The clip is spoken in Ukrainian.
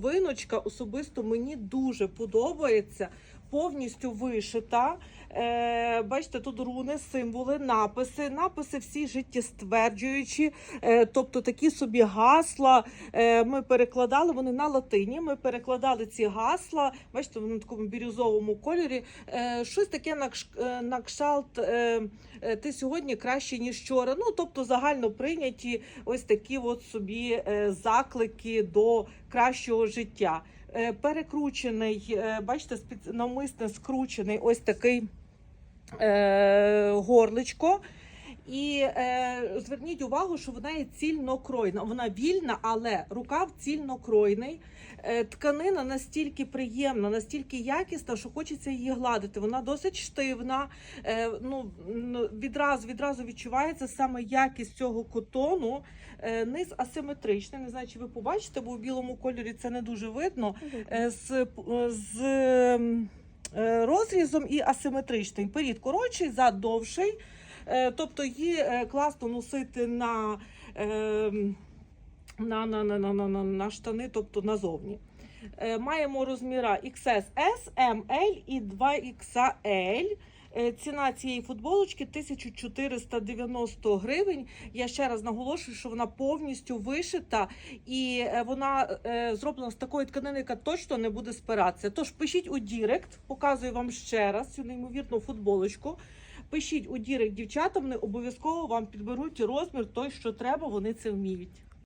Виночка особисто мені дуже подобається. Повністю вишита. Е, бачите, тут руни, символи, написи. Написи всі життєстверджуючі, е, тобто такі собі гасла. Е, ми перекладали вони на латині. Ми перекладали ці гасла. Бачите, вони в такому бірюзовому кольорі. Е, щось таке на, е, на кшалт. Е, е, ти сьогодні краще, ніж вчора. Ну, тобто загально прийняті ось такі от собі е, заклики до кращого життя. Е, Перекручений, е, бачите, навмисне скручений ось такий е, горличко. І е, зверніть увагу, що вона є цільнокройна. Вона вільна, але рукав цільнокройний. Е, тканина настільки приємна, настільки якісна, що хочеться її гладити. Вона досить штивна. Е, ну, відразу, відразу відчувається саме якість цього котону. Е, низ асиметричний. Не знаю, чи ви побачите, бо у білому кольорі це не дуже видно. Е, з, з е, розрізом і асиметричний. Перід коротший, зад довший. Е, Тобто її е, класно носити на, ем, на, на, на, на, на, на, на штани, тобто назовні. Е, Маємо розміра XS, S, M, L і 2XL. Е, Ціна цієї футболочки 1490 гривень. Я ще раз наголошую, що вона повністю вишита і вона зроблена з такої тканини, яка точно не буде спиратися. Тож пишіть у Дірект, показую вам ще раз цю неймовірну футболочку. Пишіть у Дірект дівчата, вони обов'язково вам підберуть розмір той, що треба, вони це вміють.